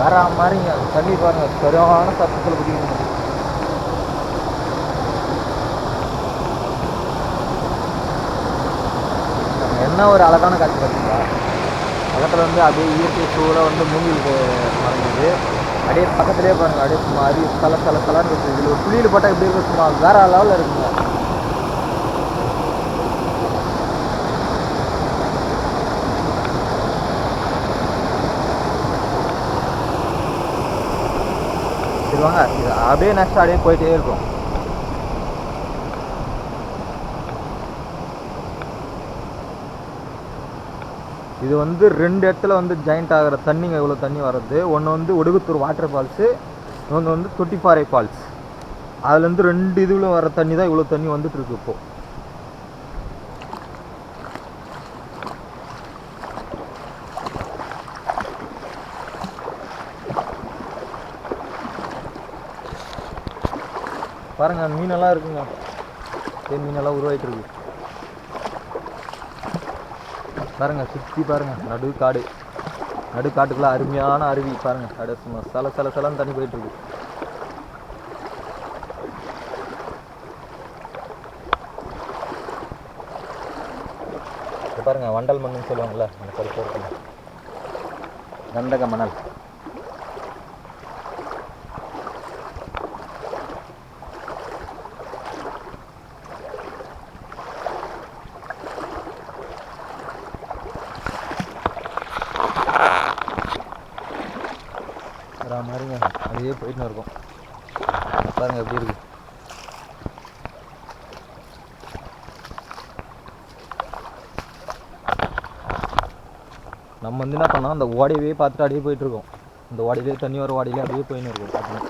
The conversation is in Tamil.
வேற மாதிரிங்க தண்ணி பாருங்கள் சரியான சத்தத்தில் குடிக்கணும் என்ன ஒரு அழகான காட்சி பார்த்தீங்களா பக்கத்தில் வந்து அப்படியே இயற்கை சூழலாக வந்து மூங்கிலுக்கு மறைஞ்சது. அப்படியே பக்கத்துலேயே பாருங்கள் அப்படியே சும்மா அரி தலை தலை தலைன்னு இருக்குது இதில் ஒரு புளியில் போட்டால் எப்படி இருக்கும்? சும்மா வேறு லெவலில் இருக்குங்க. சொல்லுவாங்க அப்படியே நெக்ஸ்ட் அப்படியே போயிட்டே இருக்கும் இது வந்து ரெண்டு இடத்துல வந்து ஜாயிண்ட் ஆகிற தண்ணிங்க இவ்வளோ தண்ணி வர்றது. ஒன்று வந்து ஒடுகுத்தூர் வாட்டர் ஃபால்ஸு இன்னொன்று வந்து தொட்டிப்பாறை ஃபால்ஸ் அதுலேருந்து ரெண்டு இதுல வர தண்ணி தான் இவ்வளோ தண்ணி வந்துட்டு இருக்கு இப்போ. பாருங்க மீனெல்லாம் இருக்குங்க. தேன் மீனெல்லாம் உருவாயிட்டு இருக்கு பாருங்க சுற்றி பாருங்க நடு காடு. நடு காட்டுக்குள்ள அருமையான அருவி பாருங்க. அப்படியே சும்மா சல சல சலன்னு தண்ணி போயிட்டு இருக்கு பாருங்க வண்டல் மண்ணுன்னு சொல்லுவாங்கல்ல அந்த கருப்பு கண்டக மணல். வரா மாதிரிங்க. அப்படியே போயிட்டு இருக்கும். பாருங்கள் எப்படி இருக்குது நம்ம வந்து என்ன பண்ணோம் அந்த ஓடையவே பார்த்துட்டு அப்படியே போயிட்டுருக்கோம். இந்த ஓடையிலே தண்ணி வர ஓடையிலே அப்படியே போயின்னு இருக்கோம் பார்த்தீங்கன்னா